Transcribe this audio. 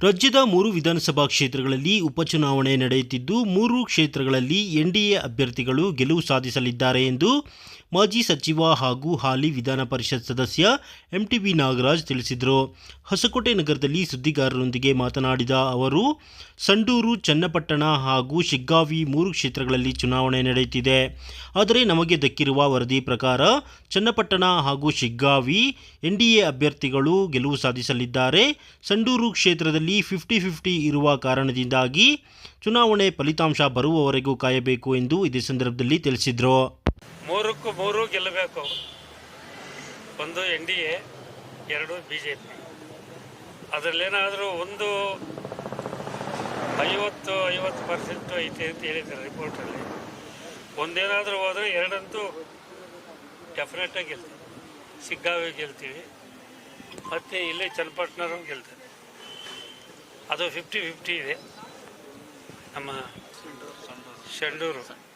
ರಾಜ್ಯದ ಮೂರು ವಿಧಾನಸಭಾ ಕ್ಷೇತ್ರಗಳಲ್ಲಿ ಉಪಚುನಾವಣೆ ನಡೆಯುತ್ತಿದ್ದು ಮೂರು ಕ್ಷೇತ್ರಗಳಲ್ಲಿ ಎನ್ಡಿಎ ಅಭ್ಯರ್ಥಿಗಳು ಗೆಲುವು ಸಾಧಿಸಲಿದ್ದಾರೆ ಎಂದು ಮಾಜಿ ಸಚಿವ ಹಾಗೂ ಹಾಲಿ ವಿಧಾನ ಪರಿಷತ್ ಸದಸ್ಯ ಎಂಟಿಬಿ ನಾಗರಾಜ್ ತಿಳಿಸಿದರು. ಹೊಸಕೋಟೆ ನಗರದಲ್ಲಿ ಸುದ್ದಿಗಾರರೊಂದಿಗೆ ಮಾತನಾಡಿದ ಅವರು, ಸಂಡೂರು, ಚನ್ನಪಟ್ಟಣ ಹಾಗೂ ಶಿಗ್ಗಾವಿ ಮೂರು ಕ್ಷೇತ್ರಗಳಲ್ಲಿ ಚುನಾವಣೆ ನಡೆಯುತ್ತಿದೆ. ಆದರೆ ನಮಗೆ ದಕ್ಕಿರುವ ವರದಿ ಪ್ರಕಾರ ಚನ್ನಪಟ್ಟಣ ಹಾಗೂ ಶಿಗ್ಗಾವಿ ಎನ್ಡಿಎ ಅಭ್ಯರ್ಥಿಗಳು ಗೆಲುವು ಸಾಧಿಸಲಿದ್ದಾರೆ. ಸಂಡೂರು ಕ್ಷೇತ್ರದಲ್ಲಿ ಫಿಫ್ಟಿ ಫಿಫ್ಟಿ ಇರುವ ಕಾರಣದಿಂದಾಗಿ ಚುನಾವಣೆ ಫಲಿತಾಂಶ ಬರುವವರೆಗೂ ಕಾಯಬೇಕು ಎಂದು ಇದೇ ಸಂದರ್ಭದಲ್ಲಿ ತಿಳಿಸಿದರು. ಮೂರಕ್ಕೂ ಮೂರು ಗೆಲ್ಲಬೇಕು ಒಂದು ಎನ್ ಡಿ ಎ ಎರಡು ಬಿ ಜೆ ಪಿ. ಅದರಲ್ಲೇನಾದರೂ ಒಂದು ಐವತ್ತು ಐವತ್ತು ಪರ್ಸೆಂಟು ಐತೆ ಅಂತ ಹೇಳಿದ್ದಾರೆ ರಿಪೋರ್ಟಲ್ಲಿ. ಒಂದೇನಾದರೂ ಹೋದರೆ ಎರಡಂತೂ ಡೆಫಿನೆಟಾಗಿ ಗೆಲ್ತೀವಿ. ಸಿಗ್ಗಾವಿ ಗೆಲ್ತೀವಿ. ಮತ್ತು ಇಲ್ಲೇ ಚನ್ನಪಟ್ಟಣರು ಗೆಲ್ತಾರೆ. ಅದು ಫಿಫ್ಟಿ ಫಿಫ್ಟಿ ಇದೆ. ನಮ್ಮ ಶಂಡೂರು.